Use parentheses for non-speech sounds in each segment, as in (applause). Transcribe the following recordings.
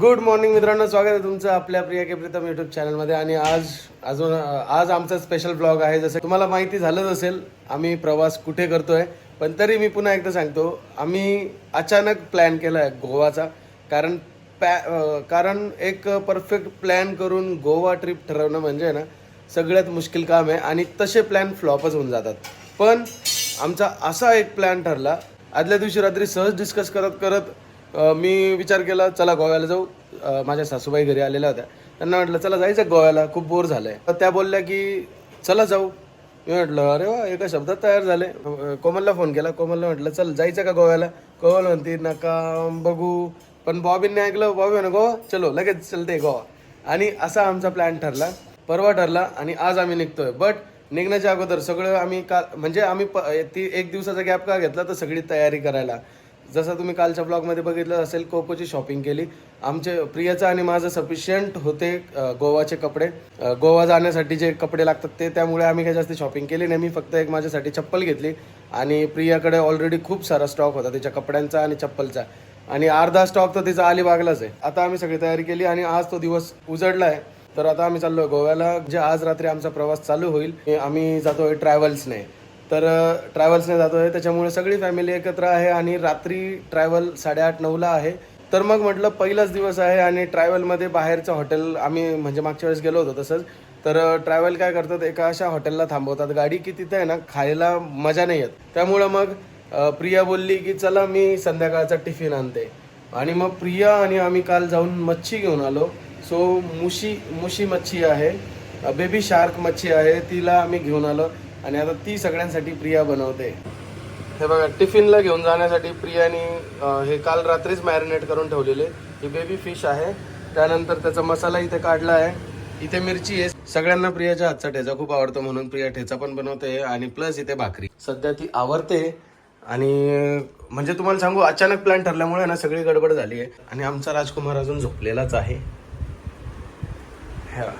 Good morning मित्रांनो स्वागत आहे तुमचं आपल्या प्रिया के प्रीतम युट्यूब चॅनलमध्ये आणि आज अजून आज आमचा स्पेशल ब्लॉग आहे. जसं तुम्हाला माहिती झालंच असेल आम्ही प्रवास कुठे करतोय पण तरी मी पुन्हा एकदा सांगतो आम्ही अचानक प्लॅन केला आहे गोवाचा. कारण पॅ कारण एक परफेक्ट प्लॅन करून गोवा ट्रिप ठरवणं म्हणजे ना सगळ्यात मुश्किल काम आहे. आणि तसे प्लॅन फ्लॉपच होऊन जातात. पण आमचा असा एक प्लॅन ठरला आदल्या दिवशी रात्री सहज डिस्कस करत करत मी विचार केला चला गोव्याला जाऊ. माझ्या सासूबाई घरी आलेल्या होत्या. त्यांना म्हटलं चला जायचं गोव्याला खूप बोर झालंय. तर त्या बोलल्या की चला जाऊ. मी म्हटलं अरे वा एका शब्दात तयार झाले. कोमलला फोन केला. कोमलला म्हटलं चल जायचं का गोव्याला? कोमल म्हणते नका बघू. पण बॉबींनी ऐकलं बॉबी म्हणे गोवा? चलो लगेच चलते गोवा. आणि असा आमचा प्लॅन ठरला परवा ठरला आणि आज आम्ही निघतोय. बट निघण्याच्या अगोदर सगळं आम्ही काल म्हणजे आम्ही प ती एक दिवसाचा गॅप का घेतला तर सगळी तयारी करायला. जसं तुम्ही कालच्या ब्लॉगमध्ये बघितलं असेल कोकोची शॉपिंग केली. आमचे प्रियाचं आणि माझं सफिशियंट होते गोवाचे कपडे. गोवा जाण्यासाठी जे कपडे लागतात ते त्यामुळे आम्ही काही जास्त शॉपिंग केली नाही. मी फक्त एक माझ्यासाठी चप्पल घेतली. आणि प्रियाकडे ऑलरेडी खूप सारा स्टॉक होता तिच्या कपड्यांचा आणि चप्पलचा. आणि अर्धा स्टॉक तर तिचा अलिबागलाच आहे. आता आम्ही सगळी तयारी केली आणि आज तो दिवस उजडला आहे तर आता आम्ही चाललोय गोव्याला जे आज रात्री आमचा प्रवास चालू होईल आम्ही जातोय ट्रॅव्हल्सने तर ट्रॅव्हल्सने आहे त्याच्यामुळे सगळी फॅमिली एकत्र आहे आणि रात्री ट्रॅव्हल साडेआठ नऊला आहे. तर मग म्हटलं पहिलाच दिवस आहे आणि ट्रॅव्हलमध्ये बाहेरचं हॉटेल आम्ही म्हणजे मागच्या वेळेस गेलो होतो तसंच. तर ट्रॅव्हल काय करतात एका अशा हॉटेलला थांबवतात. गाडी की तिथे आहे ना खायला मजा नाही येत. त्यामुळं मग प्रिया बोलली की चला मी संध्याकाळचा टिफिन आणते. आणि मग प्रिया आणि आम्ही काल जाऊन मच्छी घेऊन आलो. सो मुशी मुशी मच्छी आहे. बेबी शार्क मच्छी आहे. तिला आम्ही घेऊन आलो. आणि आता ती सगळ्यांसाठी प्रिया बनवते. हे बघा टिफिनला घेऊन जाण्यासाठी प्रियाने हे काल रात्रीच मॅरिनेट करून ठेवलेले. ही बेबी फिश आहे. त्यानंतर त्याचा मसाला इथे काढला आहे. इथे मिरची आहे. सगळ्यांना प्रियाच्या हातचा ठेचा खूप आवडतो म्हणून प्रिया ठेचा पण बनवते आणि प्लस इथे भाकरी. सध्या ती आवडते आणि म्हणजे तुम्हाला सांगू अचानक प्लॅन ठरल्यामुळे ना सगळी गडबड झाली आहे. आणि आमचा राजकुमार अजून झोपलेलाच आहे. ह्या.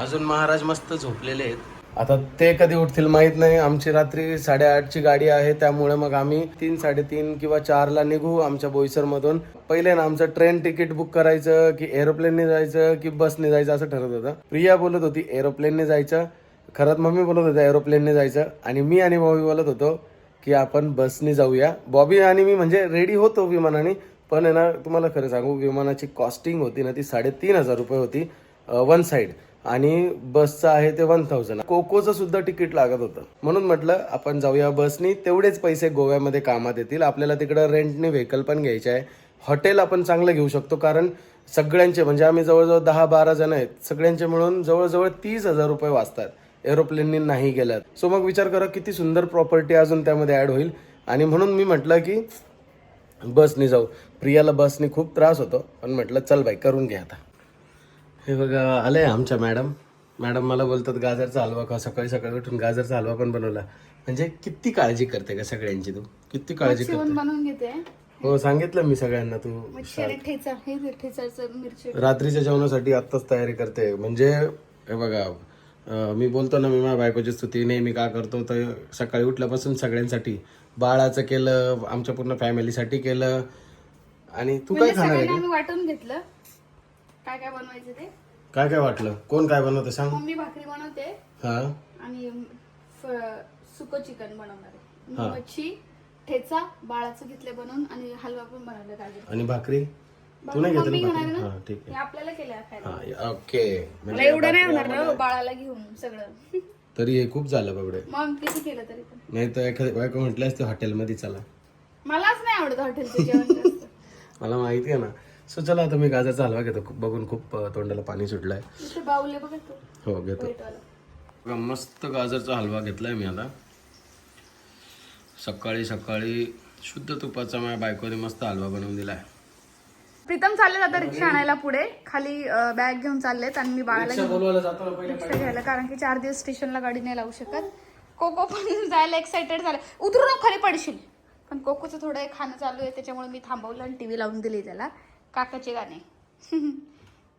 अजून महाराज मस्त झोपलेले आहेत. आता ते कधी उठतील माहीत नाही. आमची रात्री साडेआठची गाडी आहे त्यामुळे मग आम्ही तीन साडेतीन किंवा चारला निघू आमच्या बोईसर मधून पहिले ना आमचं ट्रेन तिकीट बुक करायचं की एरोप्लेनने जायचं की बसने जायचं असं ठरत होतं. प्रिया बोलत होती एरोप्लेनने जायचं. खरंच मम्मी बोलत होत्या एरोप्लेनने जायचं. आणि मी आणि बॉबी बोलत होतो की आपण बसने जाऊया. बॉबी आणि मी म्हणजे रेडी होतो विमानाने पण आहे ना तुम्हाला खरं सांगू विमानाची कॉस्टिंग होती ना ती साडेतीन हजार रुपये होती वन साईड आणि बसचं आहे ते वन थाउजंड कोकोचं सुद्धा तिकीट लागत होतं. म्हणून म्हटलं आपण जाऊया बसनी. तेवढेच पैसे गोव्यामध्ये कामात येतील. आपल्याला तिकडं रेंटने व्हेकल पण घ्यायचे आहे. हॉटेल आपण चांगलं घेऊ शकतो कारण सगळ्यांचे म्हणजे आम्ही जवळजवळ दहा बारा जण आहेत. सगळ्यांचे मिळून जवळजवळ तीस हजार रुपये वाचतात. एरोप्लेननी नाही गेल्यात. सो मग विचार करा किती सुंदर प्रॉपर्टी अजून त्यामध्ये ॲड होईल. आणि म्हणून मी म्हटलं की बसने जाऊ. प्रियाला बसने खूप त्रास होतो. पण म्हटलं चल बाई करून घ्या आता. हे बघा आले आमच्या मॅडम. मॅडम मला बोलतात गाजरचा हलवा का सकाळी सकाळी उठून गाजरचा हलवा पण बनवला. म्हणजे किती काळजी करते का सगळ्यांची तू? किती काळजी करते? बनवून घेते. हो सांगितलं मी सगळ्यांना तू रात्रीच्या जेवणासाठी आत्ताच तयारी करते. म्हणजे हे बघा मी बोलतो ना मी माझ्या बायकोची स्तुती नेहमी का करतो? तर सकाळी उठल्यापासून सगळ्यांसाठी बाळाचं केलं आमच्या पूर्ण फॅमिलीसाठी केलं. आणि तू काय म्हणजे खाणार सगळ्यांना आम्ही वाटून घेतलं. काय काय बनवायचं ते? काय काय वाटलं? कोण काय बनवतं सांग. मम्मी भाकरी बनवते. हा. आणि सुक चिकन बनवणार आहे. मी मच्छी ठेचा बाळाचं घेतले बनवून आणि हलवा पण बनवला गाजर. आणि भाकरी? तू नाही घेतली मम्मी ना घेणार भाकरी ना? हा ठीक हे आपल्याला केलं खायला आहे हा ओके. मला म्हणजे एवढं नाही होणार ना बाळाला घेऊन सगळं. (laughs) तरी हे खूप झालं बाबडे. मग किती केलं तरी पण. नाही तर एखादी बायको म्हटलं असते हॉटेलमध्ये चला. मलाच नाही आवडत हॉटेलचं जेवण जास्त. (laughs) मला माहिती आहे ना. सो चला आता मी गाजरचा हलवा घेतो. खूप बघून खूप तोंडाला पाणी सुटलंय. बाऊले हो घेतो. मस्त गाजरचा हलवा घेतलाय मी आता. सकाळी सकाळी शुद्ध तुपाचा माझ्या बायकोने मस्त हलवा बनवून दिलाय. प्रीतम चालले आता रिक्षा आणायला पुढे. खाली बॅग घेऊन चाललेत आणि मी बाळाला रिक्षा घ्यायला कारण की चार दिवस स्टेशनला गाडी नाही लावू शकत. कोको पण (laughs) जायला एक्साइटेड झालं. उतरू नको खाली पडशील. पण कोकोचं थोडं खाणं चालू आहे त्याच्यामुळे मी थांबवलं आणि टीव्ही लावून दिली त्याला. काकाचे गाणे. (laughs)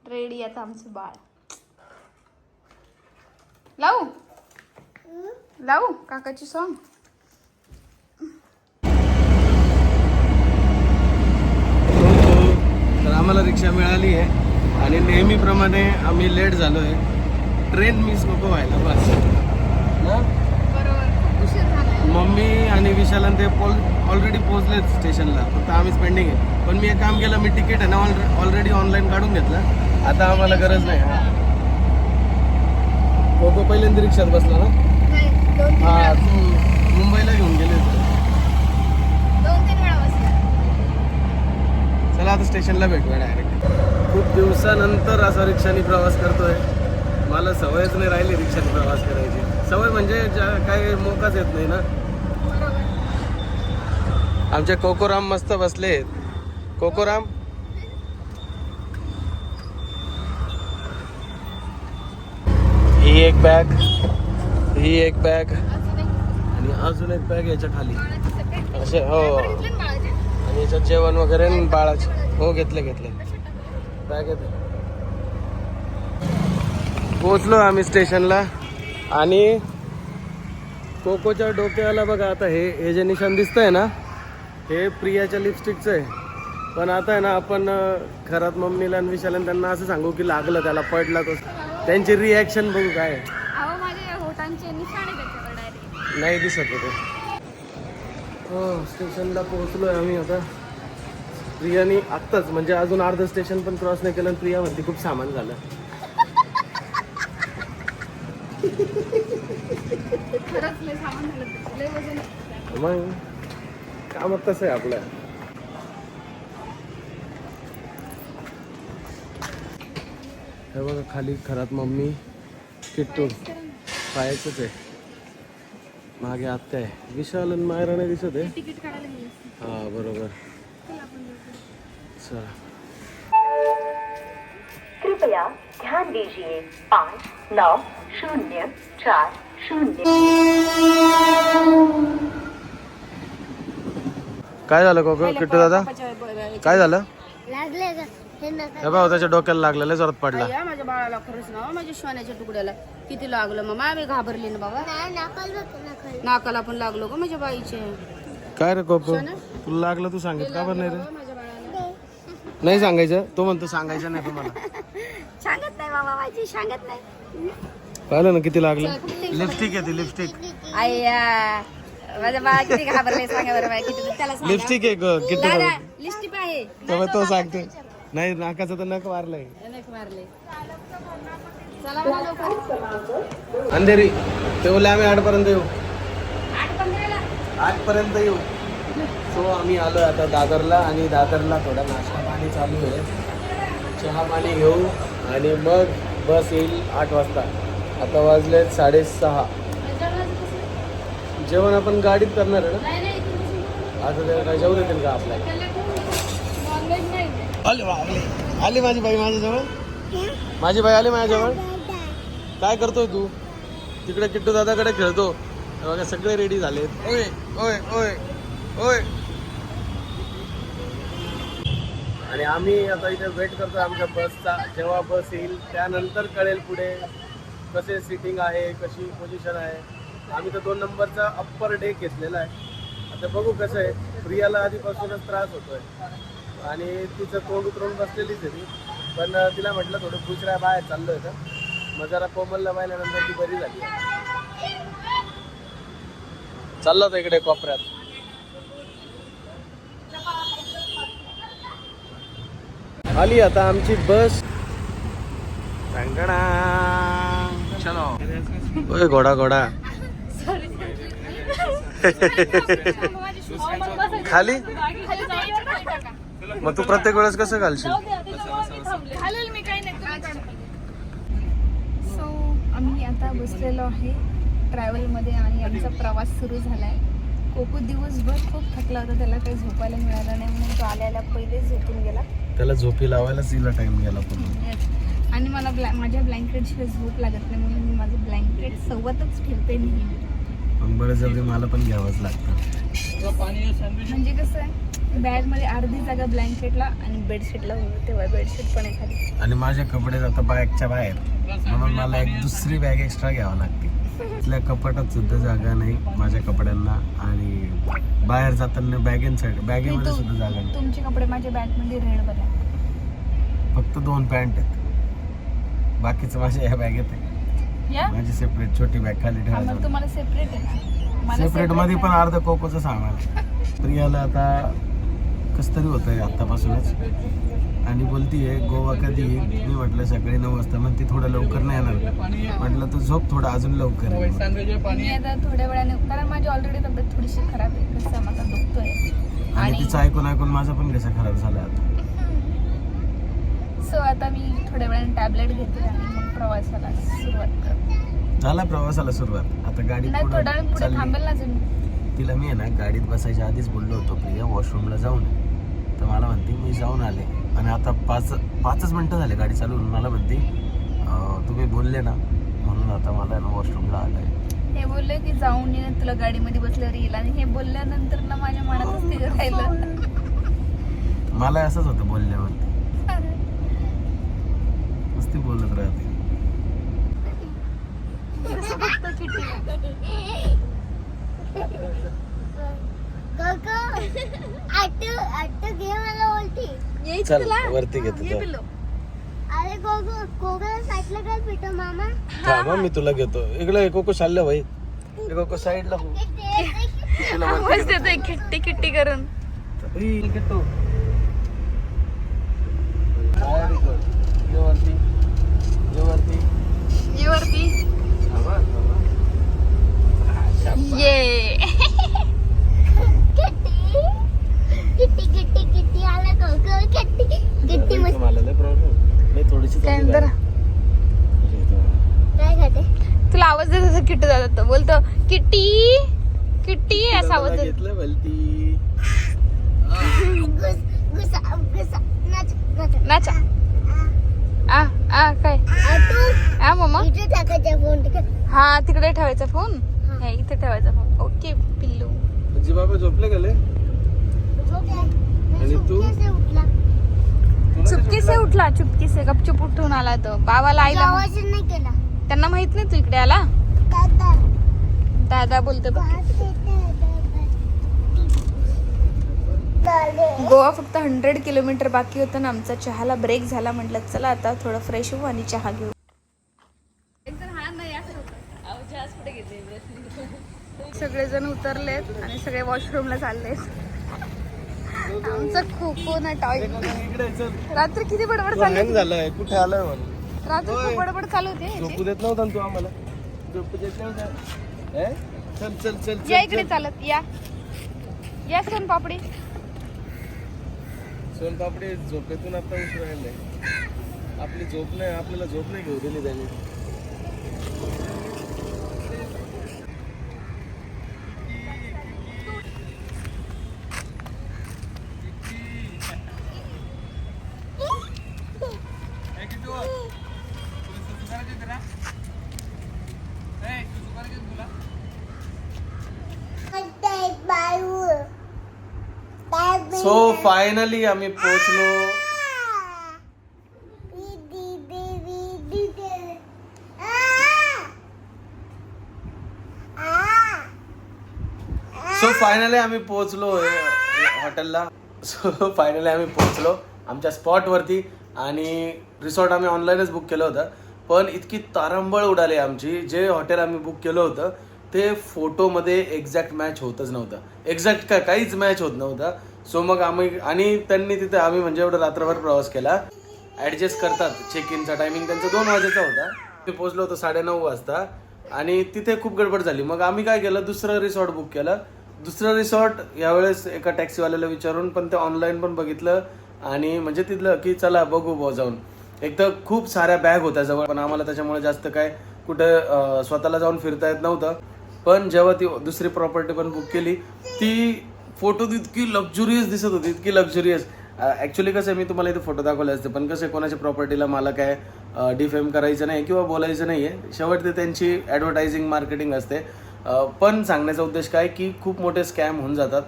रेडी आता आमचं बाळ. लावू? लावू काकाची सॉंग आम्हाला रिक्षा मिळाली आहे. आणि नेहमीप्रमाणे आम्ही लेट झालो आहे ट्रेन मिस नको व्हायला बस. ना बरोबर खूप उशीर झालाय मम्मी आणि विशाल आणि ते पोल ऑलरेडी पोहोचलेत स्टेशनला. फक्त आम्हीच पेंडिंग आहे. पण मी एक काम केलं मी तिकीट आहे ना ऑलरेडी ऑनलाईन काढून घेतलं. आता आम्हाला गरज नाही. कोको पहिल्यांदा रिक्षात बसला ना? हा तू मुंबईला घेऊन गेले चला आता स्टेशनला भेटूया डायरेक्ट खूप दिवसानंतर असा रिक्षाने प्रवास करतोय. मला सवयच नाही राहिली रिक्षाने प्रवास करायची. सवय म्हणजे काही मोकाच येत नाही ना. आमचे कोकोराम मस्त बसले कोकोराम? ही एक बॅग ही एक बॅग आणि अजून एक बॅग याच्या खाली. असे हो. आणि याच्यात जेवण वगैरे बाळाचे. हो घेतले घेतले. बॅग येते पोचलो आम्ही स्टेशनला आणि कोकोच्या डोक्याला बघा आता हे हे जे निशाण दिसतंय ना हे प्रियाच्या लिपस्टिकचं आहे. पण आता आहे ना आपण घरात मम्मीला आणि विशाला त्यांना असं सांगू की लागलं त्याला पडला तो त्यांची रिॲक्शन बघू काय. आहे. अहो माझ्या होटांचे निशाणे त्याच्यावर डायरेक्ट नाही दिसत होते. हो स्टेशनला पोहोचलोय आम्ही आता. प्रियानी आत्ताच म्हणजे अजून अर्ध स्टेशन पण क्रॉस नाही केलं आणि प्रिया म्हणते खूप सामान झालं. खरंच लय सामान झालं. त्याचं. लय वजन आहे. मग? कामात तसं आहे आपलं. हे बघा खाली घरात मम्मी किट्टू. पाहायचंच आहे. मागे आत्या आहे. विशाल आणि मायरा नाही दिसत आहे. हा बरोबर. चल कृपया ध्यान दीजिए पाँच नौ शून्य चार शून्य. काय झालं कोको? किट्टू दादा? काय झालं? हे त्याच्या डोक्याला लागलेलं जोरात पडला. या माझ्या बाळाला खरंच ना माझ्या श्वानाच्या तुकड्याला किती लागलं? मग मी घाबरली ना बाबा. नाही नकल पण लागलो का माझ्या बाईचे. काय रे कोको? तुला लागलं तू सांगित का बरं नाही रे? माझ्या बाळाला? नाही सांगायचं. तो म्हणतो सांगायचं नाही तुम्हाला. सांगत नाही बाबा माझी सांगत नाही. पाहिलं ना किती लागलं? लिपस्टिक आहे. ती लिपस्टिक आय्या माझ्या बाळा किती घाबरले सांगा बरं बाई किती त्याला सांगा. लिपस्टिक आहे ग, किती दादा लिस्टिप आहे. तेव्हा तो सांगते. नाही नाकाचं तर नक मारले चला बरं लवकर. अंधेरी ते बोलले आम्ही आठपर्यंत येऊ. आठ पंधराला आठपर्यंत येऊ. सो आम्ही आलो आता दादरला आणि दादरला थोडा नाश्ता पाणी चालू आहे. चहा पाणी घेऊ आणि मग बस येईल आठ वाजता. आता वाजलेत साडेसहा. जेवण आपण गाडीत करणार आहे ना? आता ते काय जेवू देतील का आपल्याला? आली आली. माझी बाई माझ्याजवळ? माझी बाई आली माझ्याजवळ? काय करतोय तू? तिकडे किट्टू दादाकडे खेळतो. बघा सगळे रेडी झालेत. ओय ओय ओय ओय. आणि आम्ही आता इथे वेट करतो आमच्या बसचा जेव्हा बस येईल त्यानंतर कळेल पुढे कसे सिटिंग आहे कशी पोझिशन आहे. आम्ही तर दोन नंबरचा अप्पर डेक घेतलेला आहे. आता बघू कसं आहे. प्रियाला आधीपासूनच त्रास होतोय. आणि तिचं तोंड उतरवून बसलेलीच आहे ती. पण तिला म्हटलं थोडं दुसऱ्या बाहेर चाललोय का मग जरा कोमलला पाहिल्यानंतर ती बरी झाली. चाललो होतो इकडे कोपऱ्यात. आली आता आमची बस. चलो. घोडा घोडा. (laughs) खाली? मग तू प्रत्येक वेळेस कसं घालशील? चालेल मी काही नाही सो आम्ही आता बसलेलो आहे ट्रॅव्हलमध्ये आणि आमचा प्रवास सुरू झाला आहे कोको दिवसभर खूप थकला होता त्याला काही झोपायला मिळालं नाही म्हणून तो आल्याला पहिलेच झोपून गेला. त्याला झोपी लावायलाच तिला टाइम गेला आणि मला ब्लॅ माझ्या ब्लँकेटशिवाय झोप लागत नाही म्हणून मी माझं ब्लँकेट सोबतच ठेवते नेहमी. मग बरं जल्दी मला पण घ्यावंच लागतं. म्हणजे कसं आहे बॅगमध्ये अर्धी जागा ब्लँकेटला आणि बेडशीटला होती तेव्हा बेडशीट पण खाली आणि माझे कपडे आता बॅगच्या बाहेर. म्हणून मला एक दुसरी बॅग एक्स्ट्रा घ्यावं लागते. इथल्या कपाटात सुद्धा जागा नाही माझ्या कपड्यांना आणि बाहेर जाताना बॅगेंसाठी बॅगेमध्ये सुद्धा जागा नाही. तुमचे कपडे माझ्या बॅगमध्ये रेड बघा फक्त दोन पॅन्ट आहेत. बाकीचं माझ्या ह्या बॅगेत आहे या? माझी सेपरेट छोटी बॅग खाली मग ठेवायची. तुम्हाला सेपरेट आहे मला सेपरेट separate मध्ये पण. अर्ध कोकोचं सामान. प्रियाला आता कस तरी होत आहे आत्तापासूनच. आणि बोलतीये गोवा कधी येईल मी म्हटलं सकाळी नऊ वाजता मग ती थोडं लवकर नाही येणार. म्हटलं तू झोप थोडं अजून लवकर ये. मी आता थोड्या वेळाने कारण माझी ऑलरेडी तब्येत थोडीशी खराब आहे घसा माझा दुखतोय. आणि तिचं ऐकून ऐकून माझा पण घसा खराब झाला आता? सो आता मी थोड्या वेळाने टॅबलेट घेते आणि मग प्रवासाला सुरुवात करते. झाला प्रवासाला सुरुवात. आता गाडी नाही थोड्या वेळ पुढे चालली. थांबेल ना अजून. तिला मी आहे ना गाडीत बसायच्या आधीच बोललो होतो प्रिया वॉशरूमला जाऊन ये. तर मला म्हणते मी जाऊन आले. आणि आता पाच पाचच मिनटं झाले गाडी चालवून. मला म्हणते "अं, तुम्ही बोलले ना म्हणून आता मला ना वॉशरूमला आलंय. हे बोलले की जाऊन ये तुला गाडीमध्ये बसल्यावर येईल. आणि हे बोलल्यानंतर ना माझ्या मनातच (laughs) ते राहिलं. मला असंच होतं बोलल्यावर. नुसती बोलत राहते चल तुला वरती घेतो ये चल. पिल्लू. अरे साईडला पिटो मामा थांब हं, मी तुला घेतो इकडे कोको चाललं भाई कोको साईडला हो. तुला वरती आवाज देतोय किट्टी किट्टी करून घेतो. ई, घेतो. Very good. ये वरती ये वरती ये. वरती थांबा, थांबा. ये तुला आवाज देत असं किट्टू जात बोलतो किट्टी किट्टी असा आवाज देतो. नाचा आ आ. काय? आ मम्मा इथे टाकायचा फोन ठीक आहे? हा तिकडे ठेवायचा फोन हा. हे इथे ठेवायचा फोन ओके पिल्लू. जी बाबा झोपले गेले. आणि तू? झोपल्यासे उठला. चुपकी से उठला चुपकी से गपचूप उठून आला तो. बाबाला आईला आवाज नाही केला. त्यांना माहीत नाही तू इकडे आला? दादा. दादा बोलतो. गोवा फक्त हंड्रेड किलोमीटर बाकी होतं ना आमचा चहाला ब्रेक झाला म्हटलं चला आता थोडं फ्रेश होऊ आणि चहा घेऊ. सगळेजण उतरलेत आणि सगळे वॉशरूमला चाललेत. आमचं खो खो ना टॉय इकडे चल. रात्री किती बडबड चालू झालाय कुठे आलाय म्हणून रात्री. खूप बडबड चालू होती. झोपू देत नव्हता ना तू आम्हाला. झोपू देत नव्हता. हे? चल चल चल या चल, इकडे चल. चालत या. या सोन पापडी सोनपापडी झोपेतून आता राहिलंय आपली झोप नाही आपल्याला झोप नाही घेऊ दिली त्याने. सो फायनली आम्ही पोहोचलो. सो फायनली आम्ही पोहोचलो हॉटेलला सो फायनली आम्ही पोहोचलो आमच्या स्पॉटवरती आणि रिसॉर्ट आम्ही ऑनलाईनच बुक केलं होतं. पण इतकी तारंबळ उडाली आमची. जे हॉटेल आम्ही बुक केलं होतं ते फोटोमध्ये एक्झॅक्ट मॅच होतच नव्हतं. एक्झॅक्ट काय काहीच मॅच होत नव्हता. सो मग आम्ही आणि त्यांनी तिथे आम्ही म्हणजे एवढं रात्रभर प्रवास केला. ॲडजस्ट करतात चेक इनचा टायमिंग त्यांचा दोन वाजेचा होता. ते पोहोचलो होतो साडेनऊ वाजता आणि तिथे खूप गडबड झाली. मग आम्ही काय केलं? दुसरं रिसॉर्ट बुक केलं. दुसरं रिसॉर्ट यावेळेस एका टॅक्सीवाल्याला विचारून पण ते ऑनलाईन पण बघितलं आणि म्हणजे तिथलं की चला बघू बघ जाऊन. एक तर खूप साऱ्या बॅग होत्या जवळ पण आम्हाला त्याच्यामुळे जास्त काय कुठं स्वतःला जाऊन फिरता येत नव्हतं. पण जेव्हा ती दुसरी प्रॉपर्टी पण बुक केली ती फोटो इतकी लक्झुरियस दिसत होती इतकी लक्झुरियस ॲक्च्युली कसं आहे मी तुम्हाला इथे फोटो दाखवले असते पण कसं आहे कोणाच्या प्रॉपर्टीला मला काय डिफेम करायचं नाही किंवा बोलायचं नाही आहे शेवट ते त्यांची ॲडव्हर्टायझिंग मार्केटिंग असते. पण सांगण्याचा उद्देश काय की खूप मोठे स्कॅम होऊन जातात.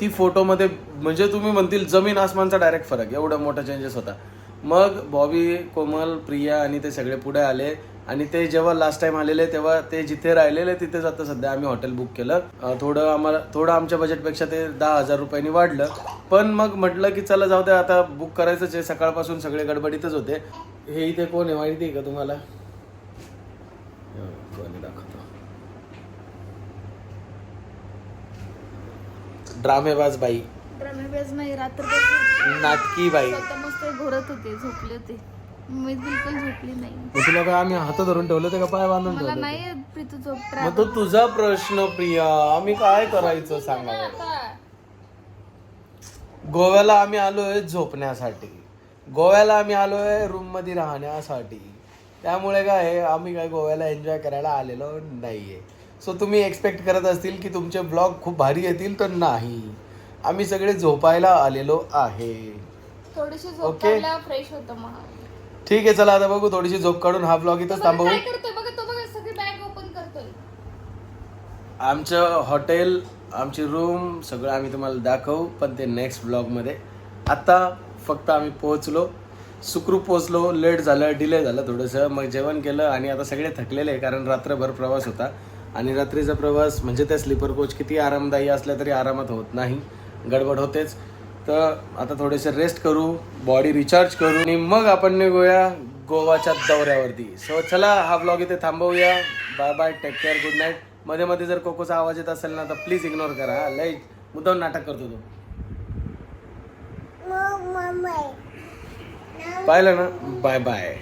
ती फोटोमध्ये म्हणजे तुम्ही म्हणतील जमीन आसमानचा डायरेक्ट फरक एवढा मोठा चेंजेस होता. मग बॉबी कोमल प्रिया आणि ते सगळे पुढे आले. आणि ते जेव्हा लास्ट टाइम आलेले तेव्हा ते जिथे राहिलेले तिथेच आता सध्या आम्ही हॉटेल बुक केलं. थोडं आम्हाला थोडं आमच्या बजेटपेक्षा ते दहा हजार रुपयांनी वाढलं. पण मग म्हटलं की चला जाऊ द्या आता बुक करायचंच आहे. सकाळपासून सगळे गडबडीतच होते. हे इथे कोण आहे? माहिती आहे का तुम्हाला? दाखवतो ड्रामेबाज बाई रमेश नाही रात्र नाटकी बाई मस्त घोरत होते झोपले होते. मी बिलकुल झोपली नाही. मग तुला काय आम्ही हात धरून ठेवलं होते का पाय बांधून मला ठेवलं नाही येत प्रीतू झोप मग तो तुझा प्रश्न प्रिया आम्ही काय करायचं सांगा गोव्याला आम्ही आलोय झोपण्यासाठी. गोव्याला आम्ही आलोय रूममध्ये राहण्यासाठी. त्यामुळे काय आहे, आम्ही काय गोव्याला एन्जॉय करायला आलेलो नाहीये. सो तुम्ही एक्सपेक्ट करत असतील की तुमचे ब्लॉग खूप भारी येतील तर नाही. आम्ही सगळे झोपायला आलेलो आहे. थोडीशी Okay. झोप काढल्यावर फ्रेश होतं मग. ठीक आहे चला आता बघू थोडीशी झोप काढून हा ब्लॉग इथंच थांबवू. काय करतोय? बघा तो बघा सगळी बॅग ओपन करतोय. आमचं हॉटेल आमची रूम सगळं आम्ही तुम्हाला दाखवू पण ते नेक्स्ट ब्लॉगमध्ये आत्ता फक्त आम्ही पोहोचलो. सुखरूप पोहोचलो लेट झालं डिले झालं थोडंसं. मग जेवण केलं आणि आता सगळे थकलेले आहे कारण रात्रभर प्रवास होता. आणि रात्रीचा प्रवास म्हणजे त्या स्लीपर कोच किती आरामदायी असल्या तरी आरामात होत नाही. गडबड होतेच. तर आता थोडेसे रेस्ट करू बॉडी रिचार्ज करू आणि मग आपण निघूया गोवाच्या दौऱ्यावरती. सो चला हा ब्लॉग इथे थांबवूया. Bye bye take care good नाईटमध्ये मध्ये जर कोकोचा आवाज येत असेल ना तर प्लीज इग्नोर करा हा. लय मुद्दाम नाटक करतो तो. पाहिलं ना? Bye bye